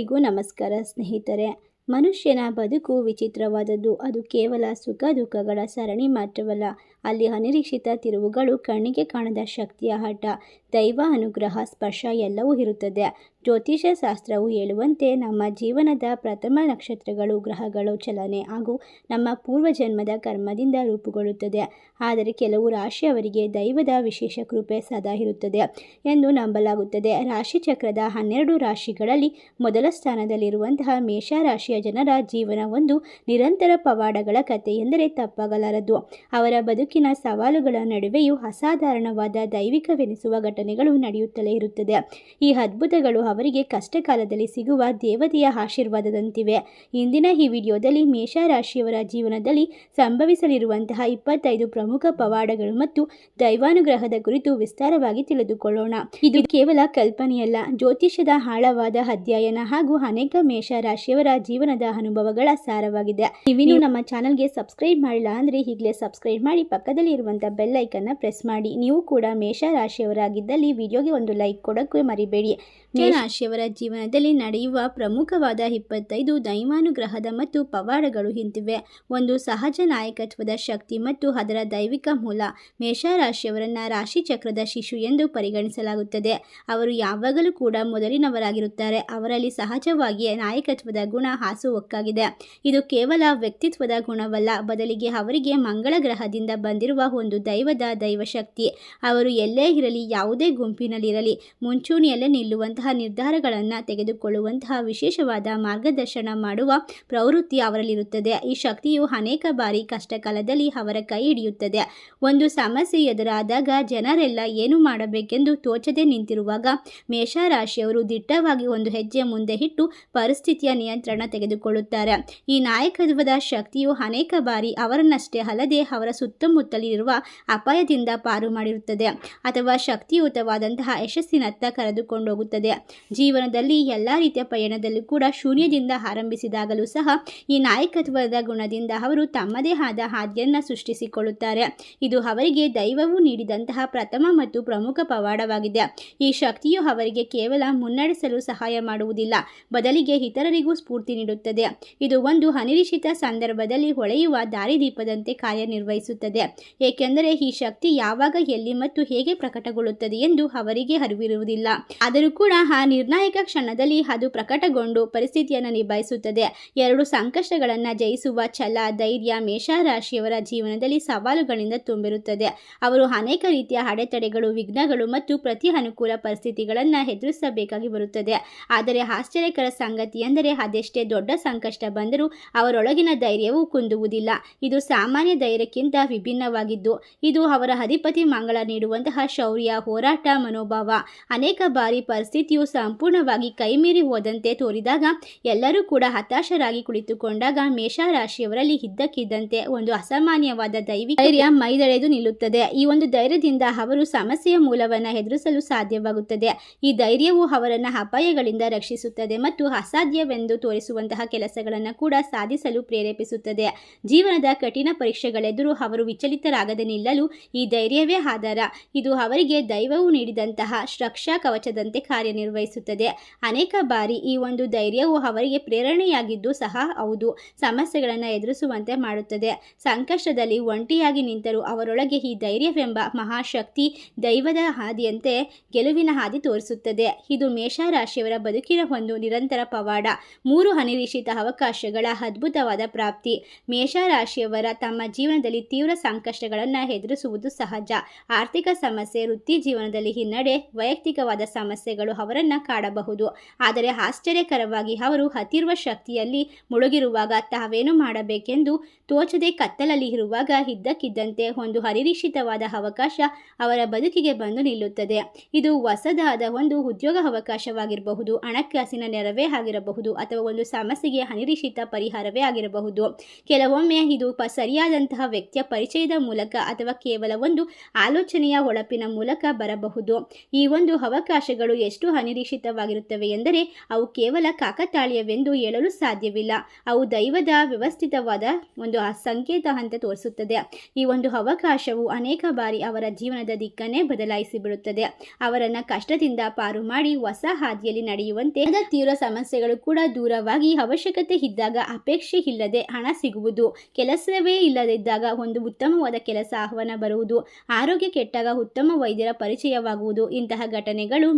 ಎಲ್ಲರಿಗೂ ನಮಸ್ಕಾರ ಸ್ನೇಹಿತರೆ. ಮನುಷ್ಯನ ಬದುಕು ವಿಚಿತ್ರವಾದದ್ದು. ಅದು ಕೇವಲ ಸುಖ, ದುಃಖಗಳ ಸರಣಿ ಮಾತ್ರವಲ್ಲ, ಅಲ್ಲಿ ಅನಿರೀಕ್ಷಿತ ತಿರುವುಗಳು ಕಣ್ಣಿಗೆ ಕಾಣದ ಶಕ್ತಿಯ ಹಠ. ದೈವ ಅನುಗ್ರಹ, ಸ್ಪರ್ಶ ಎಲ್ಲವೂ ಇರುತ್ತದೆ. ಜ್ಯೋತಿಷ್ಯ ಶಾಸ್ತ್ರವು ಹೇಳುವಂತೆ ನಮ್ಮ ಜೀವನದ ಪ್ರಥಮ ನಕ್ಷತ್ರಗಳು, ಗ್ರಹಗಳು, ಚಲನೆ ಹಾಗೂ ನಮ್ಮ ಪೂರ್ವಜನ್ಮದ ಕರ್ಮದಿಂದ ರೂಪುಗೊಳ್ಳುತ್ತದೆ. ಆದರೆ ಕೆಲವು ರಾಶಿಯವರಿಗೆ ದೈವದ ವಿಶೇಷ ಕೃಪೆ ಸದಾ ಇರುತ್ತದೆ ಎಂದು ನಂಬಲಾಗುತ್ತದೆ. ರಾಶಿ ಚಕ್ರದ ಹನ್ನೆರಡು ರಾಶಿಗಳಲ್ಲಿ ಮೊದಲ ಸ್ಥಾನದಲ್ಲಿರುವಂತಹ ಮೇಷರಾಶಿಯ ಜನರ ಜೀವನ ಒಂದು ನಿರಂತರ ಪವಾಡಗಳ ಕಥೆ ಎಂದರೆ ತಪ್ಪಾಗಲಾರದು. ಅವರ ಬದುಕಿನ ಸವಾಲುಗಳ ನಡುವೆಯೂ ಅಸಾಧಾರಣವಾದ ದೈವಿಕವೆನಿಸುವ ಘಟನೆಗಳು ನಡೆಯುತ್ತಲೇ ಇರುತ್ತದೆ. ಈ ಅದ್ಭುತಗಳು ಅವರಿಗೆ ಕಷ್ಟ ಕಾಲದಲ್ಲಿ ಸಿಗುವ ದೇವತೆಯ ಆಶೀರ್ವಾದದಂತಿವೆ. ಇಂದಿನ ಈ ವಿಡಿಯೋದಲ್ಲಿ ಮೇಷರಾಶಿಯವರ ಜೀವನದಲ್ಲಿ ಸಂಭವಿಸಲಿರುವಂತಹ ಇಪ್ಪತ್ತೈದು ಪ್ರಮುಖ ಪವಾಡಗಳು ಮತ್ತು ದೈವಾನುಗ್ರಹದ ಕುರಿತು ವಿಸ್ತಾರವಾಗಿ ತಿಳಿದುಕೊಳ್ಳೋಣ. ಇದು ಕೇವಲ ಕಲ್ಪನೆಯಲ್ಲ, ಜ್ಯೋತಿಷ್ಯದ ಆಳವಾದ ಅಧ್ಯಯನ ಹಾಗೂ ಅನೇಕ ಮೇಷರಾಶಿಯವರ ಜೀವನದ ಅನುಭವಗಳ ಸಾರವಾಗಿದೆ. ನೀವಿನ್ನು ನಮ್ಮ ಚಾನಲ್ಗೆ ಸಬ್ಸ್ಕ್ರೈಬ್ ಮಾಡಿಲ್ಲ ಅಂದ್ರೆ ಈಗಲೇ ಸಬ್ಸ್ಕ್ರೈಬ್ ಮಾಡಿ ಪಕ್ಕದಲ್ಲಿ ಇರುವಂತಹ ಬೆಲ್ ಐಕನ್ನ ಪ್ರೆಸ್ ಮಾಡಿ. ನೀವು ಕೂಡ ಮೇಷರಾಶಿಯವರಾಗಿದ್ದಲ್ಲಿ ವಿಡಿಯೋಗೆ ಒಂದು ಲೈಕ್ ಕೊಡೋಕೆ ಮರಿಬೇಡಿ. ಮೇಷರಾಶಿಯವರ ಜೀವನದಲ್ಲಿ ನಡೆಯುವ ಪ್ರಮುಖವಾದ ಇಪ್ಪತ್ತೈದು ದೈವಾನುಗ್ರಹದ ಮತ್ತು ಪವಾಡಗಳು ಇಂತಿವೆ ಒಂದು ಸಹಜ ನಾಯಕತ್ವದ ಶಕ್ತಿ ಮತ್ತು ಅದರ ದೈವಿಕ ಮೂಲ ಮೇಷರಾಶಿಯವರನ್ನ ರಾಶಿ ಚಕ್ರದ ಶಿಶು ಎಂದು ಪರಿಗಣಿಸಲಾಗುತ್ತದೆ. ಅವರು ಯಾವಾಗಲೂ ಕೂಡ ಮೊದಲಿನವರಾಗಿರುತ್ತಾರೆ. ಅವರಲ್ಲಿ ಸಹಜವಾಗಿಯೇ ನಾಯಕತ್ವದ ಗುಣ ಹಾಸುಹೊಕ್ಕಾಗಿದೆ ಇದು ಕೇವಲ ವ್ಯಕ್ತಿತ್ವದ ಗುಣವಲ್ಲ ಬದಲಿಗೆ ಅವರಿಗೆ ಮಂಗಳ ಗ್ರಹದಿಂದ ಬಂದಿರುವ ಒಂದು ದೈವದ ದೈವಶಕ್ತಿ. ಅವರು ಎಲ್ಲೇ ಇರಲಿ ಯಾವುದೇ ಗುಂಪಿನಲ್ಲಿರಲಿ ಮುಂಚೂಣಿಯಲ್ಲೇ ನಿಲ್ಲುವಂತಹ ನಿರ್ಧಾರಗಳನ್ನು ತೆಗೆದುಕೊಳ್ಳುವಂತಹ ವಿಶೇಷವಾದ ಮಾರ್ಗದರ್ಶನ ಮಾಡುವ ಪ್ರವೃತ್ತಿ ಅವರಲ್ಲಿರುತ್ತದೆ. ಈ ಶಕ್ತಿಯು ಅನೇಕ ಬಾರಿ ಕಷ್ಟ ಕಾಲದಲ್ಲಿ ಅವರ ಕೈ ಹಿಡಿಯುತ್ತದೆ. ಒಂದು ಸಮಸ್ಯೆ ಎದುರಾದಾಗ ಜನರೆಲ್ಲ ಏನು ಮಾಡಬೇಕೆಂದು ತೋಚದೆ ನಿಂತಿರುವಾಗ ಮೇಷರಾಶಿಯವರು ದಿಟ್ಟವಾಗಿ ಒಂದು ಹೆಜ್ಜೆ ಮುಂದೆ ಇಟ್ಟು ಪರಿಸ್ಥಿತಿಯ ನಿಯಂತ್ರಣ ತೆಗೆದುಕೊಳ್ಳುತ್ತಾರೆ. ಈ ನಾಯಕತ್ವದ ಶಕ್ತಿಯು ಅನೇಕ ಬಾರಿ ಅವರನ್ನಷ್ಟೇ ಅಲ್ಲದೆ ಅವರ ಸುತ್ತಮುತ್ತಲಿರುವ ಅಪಾಯದಿಂದ ಪಾರು ಮಾಡಿರುತ್ತದೆ. ಅಥವಾ ಶಕ್ತಿಯುತವಾದಂತಹ ಯಶಸ್ಸಿನತ್ತ ಕರೆದುಕೊಂಡೋಗುತ್ತದೆ ಜೀವನದಲ್ಲಿ ಎಲ್ಲ ರೀತಿಯ ಪಯಣದಲ್ಲೂ ಕೂಡ ಶೂನ್ಯದಿಂದ ಆರಂಭಿಸಿದಾಗಲೂ ಸಹ ಈ ನಾಯಕತ್ವದ ಗುಣದಿಂದ ಅವರು ತಮ್ಮದೇ ಆದ ಹಾದಿಯನ್ನು ಸೃಷ್ಟಿಸಿಕೊಳ್ಳುತ್ತಾರೆ. ಇದು ಅವರಿಗೆ ದೈವವು ನೀಡಿದಂತಹ ಪ್ರಥಮ ಮತ್ತು ಪ್ರಮುಖ ಪವಾಡವಾಗಿದೆ. ಈ ಶಕ್ತಿಯು ಅವರಿಗೆ ಕೇವಲ ಮುನ್ನಡೆಸಲು ಸಹಾಯ ಮಾಡುವುದಿಲ್ಲ, ಬದಲಿಗೆ ಇತರರಿಗೂ ಸ್ಫೂರ್ತಿ ನೀಡುತ್ತದೆ. ಇದು ಒಂದು ಅನಿರೀಕ್ಷಿತ ಸಂದರ್ಭದಲ್ಲಿ ಹೊಳೆಯುವ ದಾರಿದೀಪದಂತೆ ಕಾರ್ಯನಿರ್ವಹಿಸುತ್ತದೆ. ಏಕೆಂದರೆ ಈ ಶಕ್ತಿ ಯಾವಾಗ, ಎಲ್ಲಿ ಮತ್ತು ಹೇಗೆ ಪ್ರಕಟಗೊಳ್ಳುತ್ತದೆ ಎಂದು ಅವರಿಗೆ ಅರಿವಿರುವುದಿಲ್ಲ. ಆದರೂ ಕೂಡ ಆ ನಿರ್ಣಾಯಕ ಕ್ಷಣದಲ್ಲಿ ಅದು ಪ್ರಕಟಗೊಂಡು ಪರಿಸ್ಥಿತಿಯನ್ನು ನಿಭಾಯಿಸುತ್ತದೆ. ಎರಡು ಸಂಕಷ್ಟಗಳನ್ನು ಜಯಿಸುವ ಛಲ, ಧೈರ್ಯ, ಮೇಷರಾಶಿಯವರ ಜೀವನದಲ್ಲಿ ಸವಾಲುಗಳಿಂದ ತುಂಬಿರುತ್ತದೆ. ಅವರು ಅನೇಕ ರೀತಿಯ ಅಡೆತಡೆಗಳು, ವಿಘ್ನಗಳು ಮತ್ತು ಪ್ರತಿ ಅನುಕೂಲ ಪರಿಸ್ಥಿತಿಗಳನ್ನು ಎದುರಿಸಬೇಕಾಗಿ ಬರುತ್ತದೆ. ಆದರೆ ಆಶ್ಚರ್ಯಕರ ಸಂಗತಿ ಎಂದರೆ ಅದೆಷ್ಟೇ ದೊಡ್ಡ ಸಂಕಷ್ಟ ಬಂದರೂ ಅವರೊಳಗಿನ ಧೈರ್ಯವು ಕುಂದುವುದಿಲ್ಲ. ಇದು ಸಾಮಾನ್ಯ ಧೈರ್ಯಕ್ಕಿಂತ ವಿಭಿನ್ನವಾಗಿದ್ದು, ಇದು ಅವರ ಅಧಿಪತಿ ಮಂಗಳ ನೀಡುವಂತಹ ಶೌರ್ಯ, ಹೋರಾಟ, ಮನೋಭಾವ. ಅನೇಕ ಬಾರಿ ಪರಿಸ್ಥಿತಿಯು ಸಂಪೂರ್ಣವಾಗಿ ಕೈಮೀರಿ ಹೋದಂತೆ ತೋರಿದಾಗ ಎಲ್ಲರೂ ಕೂಡ ಹತಾಶರಾಗಿ ಕುಳಿತುಕೊಂಡಾಗ ಮೇಷರಾಶಿಯವರಲ್ಲಿ ಇದ್ದಕ್ಕಿದ್ದಂತೆ ಒಂದು ಅಸಾಮಾನ್ಯವಾದ ದೈವಿಕ ಧೈರ್ಯ ಮೈದಳೆದು ನಿಲ್ಲುತ್ತದೆ. ಈ ಒಂದು ಧೈರ್ಯದಿಂದ ಅವರು ಸಮಸ್ಯೆಯ ಮೂಲವನ್ನು ಎದುರಿಸಲು ಸಾಧ್ಯವಾಗುತ್ತದೆ. ಈ ಧೈರ್ಯವು ಅವರನ್ನು ಅಪಾಯಗಳಿಂದ ರಕ್ಷಿಸುತ್ತದೆ ಮತ್ತು ಅಸಾಧ್ಯವೆಂದು ತೋರಿಸುವಂತಹ ಕೆಲಸಗಳನ್ನು ಕೂಡ ಸಾಧಿಸಲು ಪ್ರೇರೇಪಿಸುತ್ತದೆ. ಜೀವನದ ಕಠಿಣ ಪರೀಕ್ಷೆಗಳೆದುರು ಅವರು ವಿಚಲಿತರಾಗದೆ ನಿಲ್ಲಲು ಈ ಧೈರ್ಯವೇ ಆಧಾರ. ಇದು ಅವರಿಗೆ ದೈವವು ನೀಡಿದಂತಹ ರಕ್ಷಾ ಕವಚದಂತೆ ಕಾರ್ಯನಿರ್ವಹಿಸುತ್ತದೆ. ಅನೇಕ ಬಾರಿ ಈ ಒಂದು ಧೈರ್ಯವು ಅವರಿಗೆ ಪ್ರೇರಣೆಯಾಗಿದ್ದು ಸಹ ಹೌದು, ಸಮಸ್ಯೆಗಳನ್ನು ಎದುರಿಸುವಂತೆ ಮಾಡುತ್ತದೆ. ಸಂಕಷ್ಟದಲ್ಲಿ ಒಂಟಿಯಾಗಿ ನಿಂತರೂ ಅವರೊಳಗೆ ಈ ಧೈರ್ಯವೆಂಬ ಮಹಾಶಕ್ತಿ ದೈವದ ಹಾದಿಯಂತೆ ಗೆಲುವಿನ ಹಾದಿ ತೋರಿಸುತ್ತದೆ. ಇದು ಮೇಷರಾಶಿಯವರ ಬದುಕಿನ ಒಂದು ನಿರಂತರ ಪವಾಡ. ಮೂರು ಅನಿರೀಕ್ಷಿತ ಅವಕಾಶಗಳ ಅದ್ಭುತವಾದ ಪ್ರಾಪ್ತಿ. ಮೇಷರಾಶಿಯವರ ತಮ್ಮ ಜೀವನದಲ್ಲಿ ತೀವ್ರ ಸಂಕಷ್ಟಗಳನ್ನು ಎದುರಿಸುವುದು ಸಹಜ. ಆರ್ಥಿಕ ಸಮಸ್ಯೆ, ವೃತ್ತಿ ಜೀವನದಲ್ಲಿ ಹಿನ್ನಡೆ, ವೈಯಕ್ತಿಕವಾದ ಸಮಸ್ಯೆಗಳು ಅವರನ್ನು ಕಾಡಬಹುದು. ಆದರೆ ಆಶ್ಚರ್ಯಕರವಾಗಿ ಅವರು ಹತ್ತಿರುವ ಶಕ್ತಿಯಲ್ಲಿ ಮುಳುಗಿರುವಾಗ ತಾವೇನು ಮಾಡಬೇಕೆಂದು ತೋಚದೆ ಕತ್ತಲಲ್ಲಿ ಇರುವಾಗ ಇದ್ದಕ್ಕಿದ್ದಂತೆ ಒಂದು ಅನಿರೀಕ್ಷಿತವಾದ ಅವಕಾಶ ಅವರ ಬದುಕಿಗೆ ಬಂದು ನಿಲ್ಲುತ್ತದೆ. ಇದು ಹೊಸದಾದ ಒಂದು ಉದ್ಯೋಗ ಅವಕಾಶವಾಗಿರಬಹುದು. ಹಣಕಾಸಿನ ನೆರವೇ ಆಗಿರಬಹುದು ಅಥವಾ ಒಂದು ಸಮಸ್ಯೆಗೆ ಅನಿರೀಕ್ಷಿತ ಪರಿಹಾರವೇ ಆಗಿರಬಹುದು. ಕೆಲವೊಮ್ಮೆ ಇದು ಸರಿಯಾದಂತಹ ವ್ಯಕ್ತಿಯ ಪರಿಚಯದ ಮೂಲಕ ಅಥವಾ ಕೇವಲ ಒಂದು ಆಲೋಚನೆಯ ಹೊಳಪಿನ ಮೂಲಕ ಬರಬಹುದು. ಈ ಒಂದು ಅವಕಾಶಗಳು ಎಷ್ಟು ಅನಿರೀಕ್ಷಿತವಾಗಿರುತ್ತವೆ ಎಂದರೆ ಅವು ಕೇವಲ ಕಾಕತಾಳೀಯವೆಂದು ಹೇಳಲು ಸಾಧ್ಯವಿಲ್ಲ. ಅವು ದೈವದ ವ್ಯವಸ್ಥಿತವಾದ ಒಂದು ಸಂಕೇತ ಅಂತ ತೋರಿಸುತ್ತದೆ. ಈ ಒಂದು ಅವಕಾಶವು ಅನೇಕ ಬಾರಿ ಅವರ ಜೀವನದ ದಿಕ್ಕನ್ನೇ ಬದಲಾಯಿಸಿ ಬಿಡುತ್ತದೆ ಅವರನ್ನ ಕಷ್ಟದಿಂದ ಪಾರು ಮಾಡಿ ಹೊಸ ಹಾದಿಯಲ್ಲಿ ನಡೆಯುವಂತೆ ತೀವ್ರ ಸಮಸ್ಯೆಗಳು ಕೂಡ ದೂರವಾಗಿ ಅವಶ್ಯಕತೆ ಇದ್ದಾಗ ಅಪೇಕ್ಷೆ ಇಲ್ಲದೆ ಹಣ ಸಿಗುವುದು, ಕೆಲಸವೇ ಇಲ್ಲದಿದ್ದಾಗ ಒಂದು ಉತ್ತಮವಾದ ಕೆಲಸ ಆಹ್ವಾನ ಬರುವುದು, ಆರೋಗ್ಯ ಕೆಟ್ಟಾಗ ಉತ್ತಮ ವೈದ್ಯರ ಪರಿಚಯವಾಗುವುದು, ಇಂತಹ ಘಟನೆಗಳು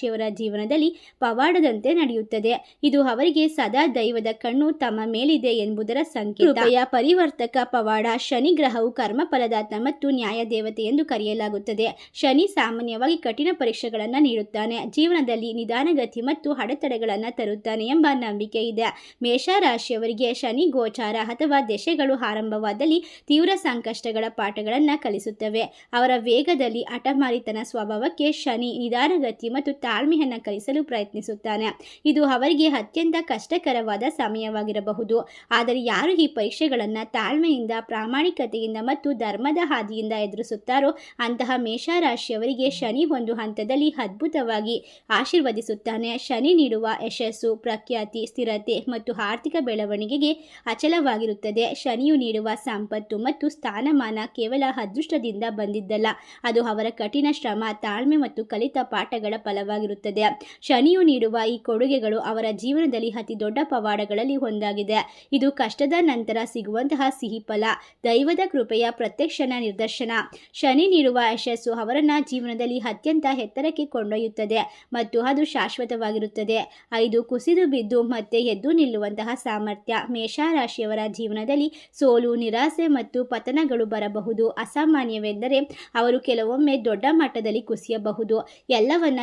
ಮೇಷರಾಶಿಯವರ ಜೀವನದಲ್ಲಿ ಪವಾಡದಂತೆ ನಡೆಯುತ್ತದೆ. ಇದು ಅವರಿಗೆ ಸದಾ ದೈವದ ಕಣ್ಣು ತಮ್ಮ ಮೇಲಿದೆ ಎಂಬುದರ ಸಂಕೇತ. ಪರಿವರ್ತಕ ಪವಾಡ ಶನಿ ಗ್ರಹವು ಕರ್ಮ ಫಲದಾತ ಮತ್ತು ನ್ಯಾಯ ದೇವತೆ ಎಂದು ಕರೆಯಲಾಗುತ್ತದೆ. ಶನಿ ಸಾಮಾನ್ಯವಾಗಿ ಕಠಿಣ ಪರೀಕ್ಷೆಗಳನ್ನು ನೀಡುತ್ತಾನೆ. ಜೀವನದಲ್ಲಿ ನಿಧಾನಗತಿ ಮತ್ತು ಅಡೆತಡೆಗಳನ್ನು ತರುತ್ತಾನೆ ಎಂಬ ನಂಬಿಕೆ ಇದೆ. ಮೇಷ ರಾಶಿಯವರಿಗೆ ಶನಿ ಗೋಚಾರ ಅಥವಾ ದೆಶೆಗಳು ಆರಂಭವಾದಲ್ಲಿ ತೀವ್ರ ಸಂಕಷ್ಟಗಳ ಪಾಠಗಳನ್ನು ಕಲಿಸುತ್ತವೆ. ಅವರ ವೇಗದಲ್ಲಿ ಹಠಮಾರಿತನ ಸ್ವಭಾವಕ್ಕೆ ಶನಿ ನಿಧಾನಗತಿ ಮತ್ತು ತಾಳ್ಮೆಯನ್ನು ಕಲಿಸಲು ಪ್ರಯತ್ನಿಸುತ್ತಾನೆ. ಇದು ಅವರಿಗೆ ಅತ್ಯಂತ ಕಷ್ಟಕರವಾದ ಸಮಯವಾಗಿರಬಹುದು. ಆದರೆ ಯಾರು ಈ ಪರೀಕ್ಷೆಗಳನ್ನು ತಾಳ್ಮೆಯಿಂದ, ಪ್ರಾಮಾಣಿಕತೆಯಿಂದ ಮತ್ತು ಧರ್ಮದ ಹಾದಿಯಿಂದ ಎದುರಿಸುತ್ತಾರೋ ಅಂತಹ ಮೇಷರಾಶಿಯವರಿಗೆ ಶನಿ ಒಂದು ಹಂತದಲ್ಲಿ ಅದ್ಭುತವಾಗಿ ಆಶೀರ್ವದಿಸುತ್ತಾನೆ. ಶನಿ ನೀಡುವ ಯಶಸ್ಸು, ಪ್ರಖ್ಯಾತಿ, ಸ್ಥಿರತೆ ಮತ್ತು ಆರ್ಥಿಕ ಬೆಳವಣಿಗೆಗೆ ಅಚಲವಾಗಿರುತ್ತದೆ. ಶನಿಯು ನೀಡುವ ಸಂಪತ್ತು ಮತ್ತು ಸ್ಥಾನಮಾನ ಕೇವಲ ಅದೃಷ್ಟದಿಂದ ಬಂದಿದ್ದಲ್ಲ. ಅದು ಅವರ ಕಠಿಣ ಶ್ರಮ, ತಾಳ್ಮೆ ಮತ್ತು ಕಲಿತ ಪಾಠಗಳ ಫಲವಾಗಿರುತ್ತದೆ ಶನಿಯು ನೀಡುವ ಈ ಕೊಡುಗೆಗಳು ಅವರ ಜೀವನದಲ್ಲಿ ಅತಿ ದೊಡ್ಡ ಪವಾಡಗಳಲ್ಲಿ ಒಂದಾಗಿದೆ. ಇದು ಕಷ್ಟದ ನಂತರ ಸಿಗುವಂತಹ ಸಿಹಿ ಫಲ, ದೈವದ ಕೃಪೆಯ ಪ್ರತ್ಯಕ್ಷನ ನಿದರ್ಶನ. ಶನಿ ನೀಡುವ ಯಶಸ್ಸು ಅವರನ್ನ ಜೀವನದಲ್ಲಿ ಅತ್ಯಂತ ಎತ್ತರಕ್ಕೆ ಕೊಂಡೊಯ್ಯುತ್ತದೆ ಮತ್ತು ಅದು ಶಾಶ್ವತವಾಗಿರುತ್ತದೆ. ಐದು, ಕುಸಿದು ಬಿದ್ದು ಮತ್ತೆ ಎದ್ದು ನಿಲ್ಲುವಂತಹ ಸಾಮರ್ಥ್ಯ. ಮೇಷರಾಶಿಯವರ ಜೀವನದಲ್ಲಿ ಸೋಲು, ನಿರಾಸೆ ಮತ್ತು ಪತನಗಳು ಬರಬಹುದು. ಅಸಾಮಾನ್ಯವೆಂದರೆ ಅವರು ಕೆಲವೊಮ್ಮೆ ದೊಡ್ಡ ಮಟ್ಟದಲ್ಲಿ ಕುಸಿಯಬಹುದು. ಎಲ್ಲವನ್ನ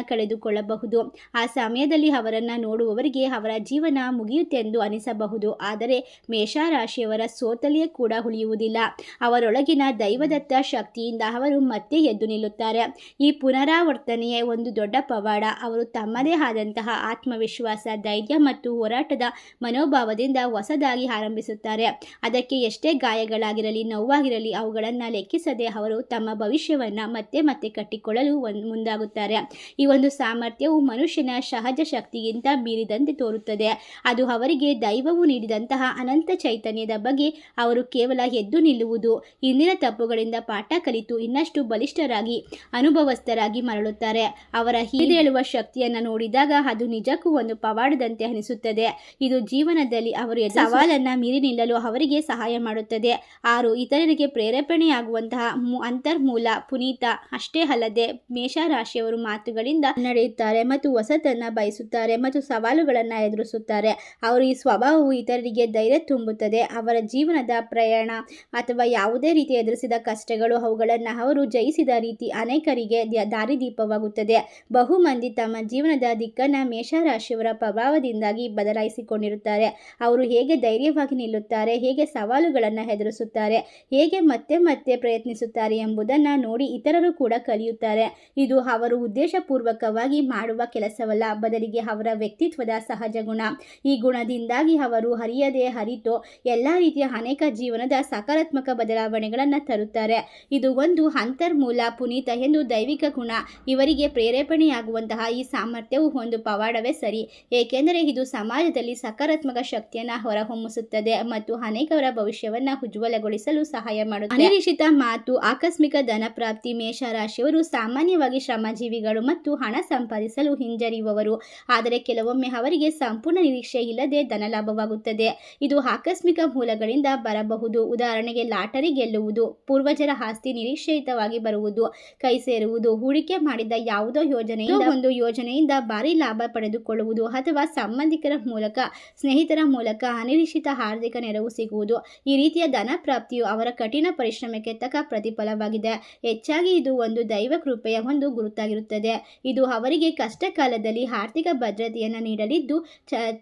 ಕಳೆದುಕೊಳ್ಳಬಹುದು ಆ ಸಮಯದಲ್ಲಿ ಅವರನ್ನು ನೋಡುವವರಿಗೆ ಅವರ ಜೀವನ ಮುಗಿಯುತ್ತೆಂದು ಅನಿಸಬಹುದು. ಆದರೆ ಮೇಷರಾಶಿಯವರ ಸೋತಲಿಯೇ ಕೂಡ ಉಳಿಯುವುದಿಲ್ಲ. ಅವರೊಳಗಿನ ದೈವದತ್ತ ಶಕ್ತಿಯಿಂದ ಅವರು ಮತ್ತೆ ಎದ್ದು ನಿಲ್ಲುತ್ತಾರೆ. ಈ ಪುನರಾವರ್ತನೆಯೇ ಒಂದು ದೊಡ್ಡ ಪವಾಡ. ಅವರು ತಮ್ಮದೇ ಆದಂತಹ ಆತ್ಮವಿಶ್ವಾಸ, ಧೈರ್ಯ ಮತ್ತು ಹೋರಾಟದ ಮನೋಭಾವದಿಂದ ಹೊಸದಾಗಿ ಆರಂಭಿಸುತ್ತಾರೆ. ಅದಕ್ಕೆ ಎಷ್ಟೇ ಗಾಯಗಳಾಗಿರಲಿ, ನೋವಾಗಿರಲಿ, ಅವುಗಳನ್ನು ಲೆಕ್ಕಿಸದೆ ಅವರು ತಮ್ಮ ಭವಿಷ್ಯವನ್ನು ಮತ್ತೆ ಮತ್ತೆ ಕಟ್ಟಿಕೊಳ್ಳಲು ಮುಂದಾಗುತ್ತಾರೆ. ಈ ಒಂದು ಸಾಮರ್ಥ್ಯವು ಮನುಷ್ಯನ ಸಹಜ ಶಕ್ತಿಗಿಂತ ಮೀರಿದಂತೆ ತೋರುತ್ತದೆ. ಅದು ಅವರಿಗೆ ದೈವವು ನೀಡಿದಂತಹ ಅನಂತ ಚೈತನ್ಯದ ಬಗ್ಗೆ ಅವರು ಕೇವಲ ಎದ್ದು ನಿಲ್ಲುವುದು. ಇಂದಿನ ತಪ್ಪುಗಳಿಂದ ಪಾಠ ಕಲಿತು ಇನ್ನಷ್ಟು ಬಲಿಷ್ಠರಾಗಿ, ಅನುಭವಸ್ಥರಾಗಿ ಮರಳುತ್ತಾರೆ. ಅವರ ಹೀರೇಳುವ ಶಕ್ತಿಯನ್ನು ನೋಡಿದಾಗ ಅದು ನಿಜಕ್ಕೂ ಒಂದು ಪವಾಡದಂತೆ ಅನಿಸುತ್ತದೆ. ಇದು ಜೀವನದಲ್ಲಿ ಅವರು ಸವಾಲನ್ನು ಮೀರಿ ನಿಲ್ಲಲು ಅವರಿಗೆ ಸಹಾಯ ಮಾಡುತ್ತದೆ. ಆರು, ಇತರರಿಗೆ ಪ್ರೇರೇಪಣೆಯಾಗುವಂತಹ ಅಂತರ್ಮೂಲ, ಪುನೀತ ಅಷ್ಟೇ ಅಲ್ಲದೆ ಮೇಷರಾಶಿಯವರು ಮಾತುಗಳಿಂದ ನಡೆಯುತ್ತಾರೆ. ಮತ್ತು ಹೊಸತನ್ನು ಬಯಸುತ್ತಾರೆ ಮತ್ತು ಸವಾಲುಗಳನ್ನ ಎದುರಿಸುತ್ತಾರೆ. ಅವರು ಈ ಸ್ವಭಾವವು ಇತರರಿಗೆ ಧೈರ್ಯ ತುಂಬುತ್ತದೆ. ಅವರ ಜೀವನದ ಪ್ರಯಾಣ ಅಥವಾ ಯಾವುದೇ ರೀತಿ ಎದುರಿಸಿದ ಕಷ್ಟಗಳು, ಅವುಗಳನ್ನು ಅವರು ಜಯಿಸಿದ ರೀತಿ ಅನೇಕರಿಗೆ ದಾರಿದೀಪವಾಗುತ್ತದೆ. ಬಹುಮಂದಿ ತಮ್ಮ ಜೀವನದ ದಿಕ್ಕನ್ನು ಮೇಷರಾಶಿಯವರ ಪ್ರಭಾವದಿಂದಾಗಿ ಬದಲಾಯಿಸಿಕೊಂಡಿರುತ್ತಾರೆ. ಅವರು ಹೇಗೆ ಧೈರ್ಯವಾಗಿ ನಿಲ್ಲುತ್ತಾರೆ, ಹೇಗೆ ಸವಾಲುಗಳನ್ನು ಎದುರಿಸುತ್ತಾರೆ, ಹೇಗೆ ಮತ್ತೆ ಮತ್ತೆ ಪ್ರಯತ್ನಿಸುತ್ತಾರೆ ಎಂಬುದನ್ನು ನೋಡಿ ಇತರರು ಕೂಡ ಕಲಿಯುತ್ತಾರೆ. ಇದು ಅವರು ಉದ್ದೇಶಪೂರ್ವಕವಾಗಿ ಮಾಡುವ ಕೆಲಸವಲ್ಲ. ಬದಲಿಗೆ ಅವರ ವ್ಯಕ್ತಿತ್ವದ ಸಹಜ ಗುಣ. ಈ ಗುಣದಿಂದಾಗಿ ಅವರು ಹರಿಯದೆ ಹರಿತೋ ಎಲ್ಲ ರೀತಿಯ ಅನೇಕ ಜೀವನದ ಸಕಾರಾತ್ಮಕ ಬದಲಾವಣೆಗಳನ್ನು ತರುತ್ತಾರೆ. ಇದು ಒಂದು ಅಂತರ್ಮೂಲ, ಪುನೀತ ಎಂದು ದೈವಿಕ ಗುಣ. ಇವರಿಗೆ ಪ್ರೇರೇಪಣೆಯಾಗುವಂತಹ ಈ ಸಾಮರ್ಥ್ಯವು ಒಂದು ಪವಾಡವೇ ಸರಿ. ಏಕೆಂದರೆ ಇದು ಸಮಾಜದಲ್ಲಿ ಸಕಾರಾತ್ಮಕ ಶಕ್ತಿಯನ್ನು ಹೊರಹೊಮ್ಮಿಸುತ್ತದೆ ಮತ್ತು ಅನೇಕವರ ಭವಿಷ್ಯವನ್ನು ಉಜ್ವಲಗೊಳಿಸಲು ಸಹಾಯ ಮಾಡುತ್ತದೆ ಅನಿರೀಕ್ಷಿತ ಮಾತು, ಆಕಸ್ಮಿಕ ಧನ ಪ್ರಾಪ್ತಿ ಮೇಷರಾಶಿಯವರು ಸಾಮಾನ್ಯವಾಗಿ ಶ್ರಮಜೀವಿಗಳು ಮತ್ತು ಹಣ ಸಂಪಾದಿಸಲು ಹಿಂಜರಿಯುವವರು. ಆದರೆ ಕೆಲವೊಮ್ಮೆ ಅವರಿಗೆ ಸಂಪೂರ್ಣ ನಿರೀಕ್ಷೆ ಇಲ್ಲದೆ ಧನಲಾಭವಾಗುತ್ತದೆ. ಇದು ಆಕಸ್ಮಿಕ ಮೂಲಗಳಿಂದ ಬರಬಹುದು. ಉದಾಹರಣೆಗೆ ಲಾಟರಿ ಗೆಲ್ಲುವುದು ಪೂರ್ವಜರ ಆಸ್ತಿ ನಿರೀಕ್ಷಿತವಾಗಿ ಬರುವುದು ಕೈ ಸೇರುವುದು ಹೂಡಿಕೆ ಮಾಡಿದ ಯಾವುದೋ ಯೋಜನೆಯಿಂದ ಒಂದು ಯೋಜನೆಯಿಂದ ಭಾರಿ ಲಾಭ ಪಡೆದುಕೊಳ್ಳುವುದು ಅಥವಾ ಸಂಬಂಧಿಕರ ಮೂಲಕ ಸ್ನೇಹಿತರ ಮೂಲಕ ಅನಿರೀಕ್ಷಿತ ಆರ್ಥಿಕ ನೆರವು ಸಿಗುವುದು. ಈ ರೀತಿಯ ಧನ ಪ್ರಾಪ್ತಿಯು ಅವರ ಕಠಿಣ ಪರಿಶ್ರಮಕ್ಕೆ ತಕ್ಕ ಪ್ರತಿಫಲವಾಗಿದೆ. ಹೆಚ್ಚಾಗಿ ಇದು ಒಂದು ದೈವ ಕೃಪೆಯ ಒಂದು ಗುರುತಾಗಿರುತ್ತದೆ. ಇದು ಅವರಿಗೆ ಕಷ್ಟ ಕಾಲದಲ್ಲಿ ಆರ್ಥಿಕ ಭದ್ರತೆಯನ್ನು ನೀಡಲಿದ್ದು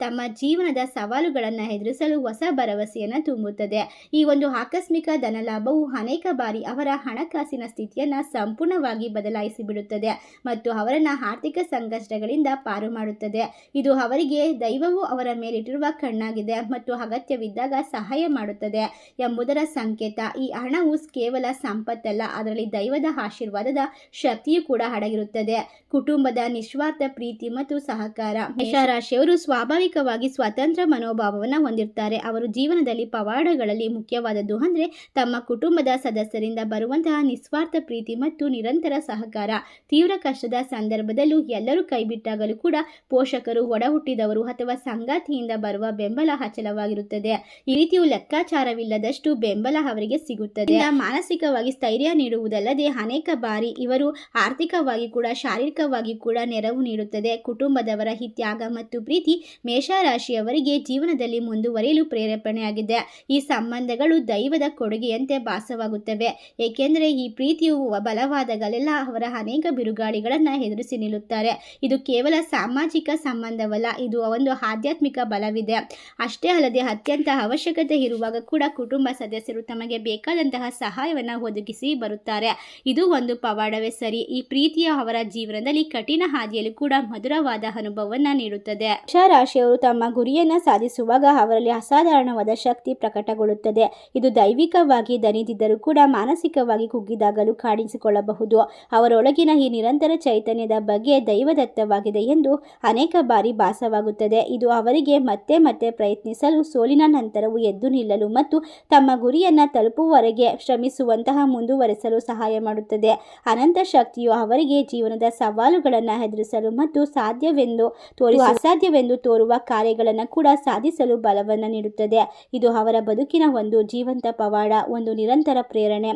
ತಮ್ಮ ಜೀವನದ ಸವಾಲುಗಳನ್ನು ಎದುರಿಸಲು ಹೊಸ ಭರವಸೆಯನ್ನು ತುಂಬುತ್ತದೆ. ಈ ಒಂದು ಆಕಸ್ಮಿಕ ಧನಲಾಭವು ಅನೇಕ ಬಾರಿ ಅವರ ಹಣಕಾಸಿನ ಸ್ಥಿತಿಯನ್ನು ಸಂಪೂರ್ಣವಾಗಿ ಬದಲಾಯಿಸಿಬಿಡುತ್ತದೆ ಮತ್ತು ಅವರನ್ನು ಆರ್ಥಿಕ ಸಂಕಷ್ಟಗಳಿಂದ ಪಾರು ಮಾಡುತ್ತದೆ. ಇದು ಅವರಿಗೆ ದೈವವು ಅವರ ಮೇಲಿಟ್ಟಿರುವ ಕಣ್ಣಾಗಿದೆ ಮತ್ತು ಅಗತ್ಯವಿದ್ದಾಗ ಸಹಾಯ ಮಾಡುತ್ತದೆ ಎಂಬುದರ ಸಂಕೇತ. ಈ ಹಣವು ಕೇವಲ ಸಂಪತ್ತಲ್ಲ, ಅದರಲ್ಲಿ ದೈವದ ಆಶೀರ್ವಾದದ ಶಕ್ತಿಯು ಕೂಡ ಅಡಗಿರುತ್ತದೆ. ಕುಟುಂಬದ ಕುಟುಂಬದ ನಿಸ್ವಾರ್ಥ ಪ್ರೀತಿ ಮತ್ತು ಸಹಕಾರ. ಮೇಷರಾಶಿಯವರು ಸ್ವಾಭಾವಿಕವಾಗಿ ಸ್ವತಂತ್ರ ಮನೋಭಾವವನ್ನು ಹೊಂದಿರ್ತಾರೆ. ಅವರು ಜೀವನದಲ್ಲಿ ಪವಾಡಗಳಲ್ಲಿ ಮುಖ್ಯವಾದದ್ದು ಅಂದರೆ ತಮ್ಮ ಕುಟುಂಬದ ಸದಸ್ಯರಿಂದ ಬರುವಂತಹ ನಿಸ್ವಾರ್ಥ ಪ್ರೀತಿ ಮತ್ತು ನಿರಂತರ ಸಹಕಾರ. ತೀವ್ರ ಕಷ್ಟದ ಸಂದರ್ಭದಲ್ಲೂ ಎಲ್ಲರೂ ಕೈಬಿಟ್ಟಾಗಲೂ ಕೂಡ ಪೋಷಕರು ಒಡಹುಟ್ಟಿದವರು ಅಥವಾ ಸಂಗಾತಿಯಿಂದ ಬರುವ ಬೆಂಬಲ ಅಚಲವಾಗಿರುತ್ತದೆ. ಈ ರೀತಿಯು ಲೆಕ್ಕಾಚಾರವಿಲ್ಲದಷ್ಟು ಬೆಂಬಲ ಅವರಿಗೆ ಸಿಗುತ್ತದೆ. ಮಾನಸಿಕವಾಗಿ ಸ್ಥೈರ್ಯ ನೀಡುವುದಲ್ಲದೆ ಅನೇಕ ಬಾರಿ ಇವರು ಆರ್ಥಿಕವಾಗಿ ಕೂಡ ಶಾರೀರಿಕವಾಗಿ ಕೂಡ ನೆರವು ನೀಡುತ್ತದೆ. ಕುಟುಂಬದವರ ಹಿತ್ಯಾಗ ತ್ಯಾಗ ಮತ್ತು ಪ್ರೀತಿ ಮೇಷರಾಶಿಯವರಿಗೆ ಜೀವನದಲ್ಲಿ ಮುಂದುವರಿಯಲು ಪ್ರೇರೇಪಣೆಯಾಗಿದೆ. ಈ ಸಂಬಂಧಗಳು ದೈವದ ಕೊಡುಗೆಯಂತೆ ಭಾಸವಾಗುತ್ತವೆ. ಏಕೆಂದರೆ ಈ ಪ್ರೀತಿಯು ಬಲವಾದಾಗಲೆಲ್ಲ ಅವರ ಅನೇಕ ಬಿರುಗಾಳಿಗಳನ್ನು ಎದುರಿಸಿ ನಿಲ್ಲುತ್ತಾರೆ. ಇದು ಕೇವಲ ಸಾಮಾಜಿಕ ಸಂಬಂಧವಲ್ಲ, ಇದು ಒಂದು ಆಧ್ಯಾತ್ಮಿಕ ಬಲವಿದೆ. ಅಷ್ಟೇ ಅಲ್ಲದೆ ಅತ್ಯಂತ ಅವಶ್ಯಕತೆ ಇರುವಾಗ ಕೂಡ ಕುಟುಂಬ ಸದಸ್ಯರು ತಮಗೆ ಬೇಕಾದಂತಹ ಸಹಾಯವನ್ನು ಒದಗಿಸಿ ಬರುತ್ತಾರೆ. ಇದು ಒಂದು ಪವಾಡವೇ ಸರಿ. ಈ ಪ್ರೀತಿಯ ಅವರ ಜೀವನದಲ್ಲಿ ಕಠಿಣ ಹಾದಿಯಲ್ಲಿ ಕೂಡ ಮಧುರವಾದ ಅನುಭವವನ್ನು ನೀಡುತ್ತದೆ. ರಾಶಿಯವರು ತಮ್ಮ ಗುರಿಯನ್ನ ಸಾಧಿಸುವಾಗ ಅವರಲ್ಲಿ ಅಸಾಧಾರಣವಾದ ಶಕ್ತಿ ಪ್ರಕಟಗೊಳ್ಳುತ್ತದೆ. ಇದು ದೈವಿಕವಾಗಿ ದನಿದಿದ್ದರೂ ಕೂಡ ಮಾನಸಿಕವಾಗಿ ಕುಗ್ಗಿದಾಗಲೂ ಕಾಣಿಸಿಕೊಳ್ಳಬಹುದು. ಅವರೊಳಗಿನ ಈ ನಿರಂತರ ಚೈತನ್ಯದ ಬಗ್ಗೆ ದೈವದತ್ತವಾಗಿದೆ ಎಂದು ಅನೇಕ ಬಾರಿ ಭಾಸವಾಗುತ್ತದೆ. ಇದು ಅವರಿಗೆ ಮತ್ತೆ ಮತ್ತೆ ಪ್ರಯತ್ನಿಸಲು ಸೋಲಿನ ನಂತರವೂ ಎದ್ದು ನಿಲ್ಲಲು ಮತ್ತು ತಮ್ಮ ಗುರಿಯನ್ನ ತಲುಪುವವರೆಗೆ ಶ್ರಮಿಸುವಂತಹ ಮುಂದುವರೆಸಲು ಸಹಾಯ ಮಾಡುತ್ತದೆ. ಅನಂತ ಶಕ್ತಿಯು ಅವರಿಗೆ ಜೀವನದ ಸವಾಲುಗಳನ್ನು ಎದುರಿಸಲು ಮತ್ತು ಸಾಧ್ಯವೆಂದು ತೋರಿ ಅಸಾಧ್ಯವೆಂದು ತೋರುವ ಕಾರ್ಯಗಳನ್ನು ಕೂಡ ಸಾಧಿಸಲು ಬಲವನ್ನು ನೀಡುತ್ತದೆ. ಇದು ಅವರ ಬದುಕಿನ ಒಂದು ಜೀವಂತ ಪವಾಡ, ಒಂದು ನಿರಂತರ ಪ್ರೇರಣೆ.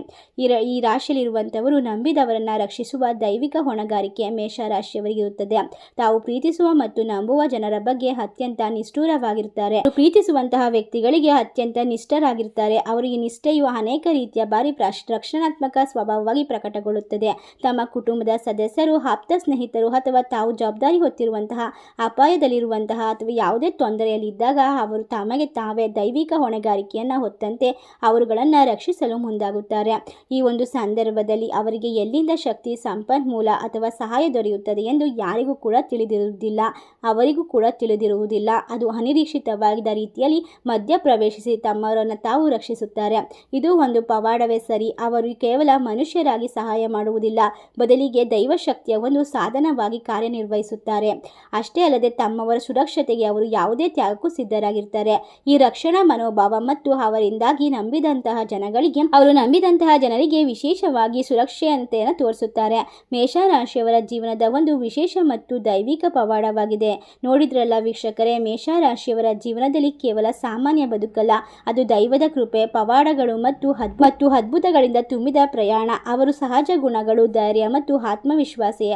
ಈ ರಾಶಿಯಲ್ಲಿರುವಂಥವರು ನಂಬಿದವರನ್ನ ರಕ್ಷಿಸುವ ದೈವಿಕ ಹೊಣೆಗಾರಿಕೆ ಮೇಷರಾಶಿಯವರಿಗಿರುತ್ತದೆ. ತಾವು ಪ್ರೀತಿಸುವ ಮತ್ತು ನಂಬುವ ಜನರ ಬಗ್ಗೆ ಅತ್ಯಂತ ನಿಷ್ಠೂರವಾಗಿರುತ್ತಾರೆ. ಪ್ರೀತಿಸುವಂತಹ ವ್ಯಕ್ತಿಗಳಿಗೆ ಅತ್ಯಂತ ನಿಷ್ಠರಾಗಿರುತ್ತಾರೆ. ಅವರಿಗೆ ನಿಷ್ಠೆಯು ಅನೇಕ ರೀತಿಯ ಬಾರಿ ರಕ್ಷಣಾತ್ಮಕ ಸ್ವಭಾವವಾಗಿ ಪ್ರಕಟಗೊಳ್ಳುತ್ತದೆ. ತಮ್ಮ ಕುಟುಂಬದ ಸದಸ್ಯರು, ಆಪ್ತ ಸ್ನೇಹಿತರು ಅಥವಾ ತಾವು ಜವಾಬ್ದಾರಿ ಹೊತ್ತಿರುವಂತಹ, ಅಪಾಯದಲ್ಲಿರುವಂತಹ ಅಥವಾ ಯಾವುದೇ ತೊಂದರೆಯಲ್ಲಿದ್ದಾಗ ಅವರು ತಮಗೆ ತಾವೇ ದೈವಿಕ ಹೊಣೆಗಾರಿಕೆಯನ್ನು ಹೊತ್ತಂತೆ ಅವರುಗಳನ್ನು ರಕ್ಷಿಸಲು ಮುಂದಾಗುತ್ತಾರೆ. ಈ ಒಂದು ಸಂದರ್ಭದಲ್ಲಿ ಅವರಿಗೆ ಎಲ್ಲಿಂದ ಶಕ್ತಿ, ಸಂಪನ್ಮೂಲ ಅಥವಾ ಸಹಾಯ ದೊರೆಯುತ್ತದೆ ಎಂದು ಯಾರಿಗೂ ಕೂಡ ತಿಳಿದಿರುವುದಿಲ್ಲ. ಅವರಿಗೂ ಕೂಡ ತಿಳಿದಿರುವುದಿಲ್ಲ. ಅದು ಅನಿರೀಕ್ಷಿತವಾಗಿದ್ದ ರೀತಿಯಲ್ಲಿ ಮಧ್ಯ ಪ್ರವೇಶಿಸಿ ತಮ್ಮವರನ್ನು ತಾವು ರಕ್ಷಿಸುತ್ತಾರೆ. ಇದು ಒಂದು ಪವಾಡವೇ ಸರಿ. ಅವರು ಕೇವಲ ಮನುಷ್ಯರಾಗಿ ಸಹಾಯ ಮಾಡುವುದಿಲ್ಲ. ಬದಲಿಗೆ ದೈವಶಕ್ತಿಯ ಒಂದು ಸಾಧನವಾಗಿ ಕಾರ್ಯನಿರ್ವಹಿಸುತ್ತಾರೆ. ಅಷ್ಟೇ ಅಲ್ಲದೆ ತಮ್ಮವರ ಸುರಕ್ಷತೆಗೆ ಅವರು ಯಾವುದೇ ತ್ಯಾಗಕ್ಕೂ ಸಿದ್ಧರಾಗಿರ್ತಾರೆ. ಈ ರಕ್ಷಣಾ ಮನೋಭಾವ ಮತ್ತು ಅವರಿಂದಾಗಿ ನಂಬಿದಂತಹ ಜನಗಳಿಗೆ, ಅವರು ನಂಬಿದಂತಹ ಜನರಿಗೆ ವಿಶೇಷವಾಗಿ ಸುರಕ್ಷತೆಯನ್ನು ತೋರಿಸುತ್ತಾರೆ. ಮೇಷರಾಶಿಯವರ ಜೀವನದ ಒಂದು ವಿಶೇಷ ಮತ್ತು ದೈವಿಕ ಪವಾಡವಾಗಿದೆ. ನೋಡಿದ್ರಲ್ಲ ವೀಕ್ಷಕರೇ, ಮೇಷರಾಶಿಯವರ ಜೀವನದಲ್ಲಿ ಕೇವಲ ಸಾಮಾನ್ಯ ಬದುಕಲ್ಲ, ಅದು ದೈವದ ಕೃಪೆ, ಪವಾಡಗಳು ಮತ್ತು ಮತ್ತು ಅದ್ಭುತಗಳಿಂದ ತುಂಬಿದ ಪ್ರಯಾಣ. ಅವರು ಸಹಜ ಗುಣಗಳು, ಧೈರ್ಯ ಮತ್ತು ಆತ್ಮವಿಶ್ವಾಸೇ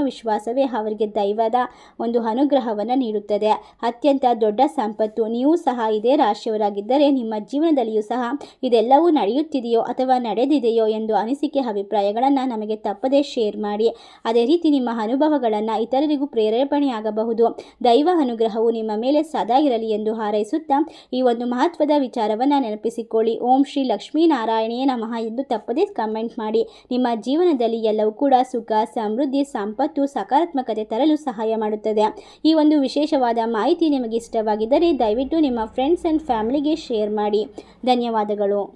ಆತ್ಮವಿಶ್ವಾಸವೇ ಅವರಿಗೆ ದೈವದ ಒಂದು ಅನುಗ್ರಹವನ್ನು ನೀಡುತ್ತದೆ. ಅತ್ಯಂತ ದೊಡ್ಡ ಸಂಪತ್ತು. ನೀವು ಸಹ ಇದೇ ರಾಶಿಯವರಾಗಿದ್ದರೆ ನಿಮ್ಮ ಜೀವನದಲ್ಲಿಯೂ ಸಹ ಇದೆಲ್ಲವೂ ನಡೆಯುತ್ತಿದೆಯೋ ಅಥವಾ ನಡೆದಿದೆಯೋ ಎಂದು ಅನಿಸಿಕೆ ಅಭಿಪ್ರಾಯಗಳನ್ನು ನಮಗೆ ತಪ್ಪದೇ ಶೇರ್ ಮಾಡಿ. ಅದೇ ರೀತಿ ನಿಮ್ಮ ಅನುಭವಗಳನ್ನು ಇತರರಿಗೂ ಪ್ರೇರೇಪಣೆಯಾಗಬಹುದು. ದೈವ ಅನುಗ್ರಹವು ನಿಮ್ಮ ಮೇಲೆ ಸದಾ ಇರಲಿ ಎಂದು ಹಾರೈಸುತ್ತಾ ಈ ಒಂದು ಮಹತ್ವದ ವಿಚಾರವನ್ನು ನೆನಪಿಸಿಕೊಳ್ಳಿ. ಓಂ ಶ್ರೀ ಲಕ್ಷ್ಮೀನಾರಾಯಣೇ ನಮಃ ಎಂದು ತಪ್ಪದೇ ಕಮೆಂಟ್ ಮಾಡಿ. ನಿಮ್ಮ ಜೀವನದಲ್ಲಿ ಎಲ್ಲವೂ ಕೂಡ ಸುಖ, ಸಮೃದ್ಧಿ, ಸಂಪತ್ತು ಸಕಾರಾತ್ಮಕತೆ ತರಲು ಸಹಾಯ ಮಾಡುತ್ತದೆ. ಈ ಒಂದು ವಿಶೇಷವಾದ ಮಾಹಿತಿ ನಿಮಗೆ ಇಷ್ಟವಾಗಿದ್ದರೆ ದಯವಿಟ್ಟು ನಿಮ್ಮ ಫ್ರೆಂಡ್ಸ್ ಆ್ಯಂಡ್ ಫ್ಯಾಮಿಲಿಗೆ ಶೇರ್ ಮಾಡಿ. ಧನ್ಯವಾದಗಳು.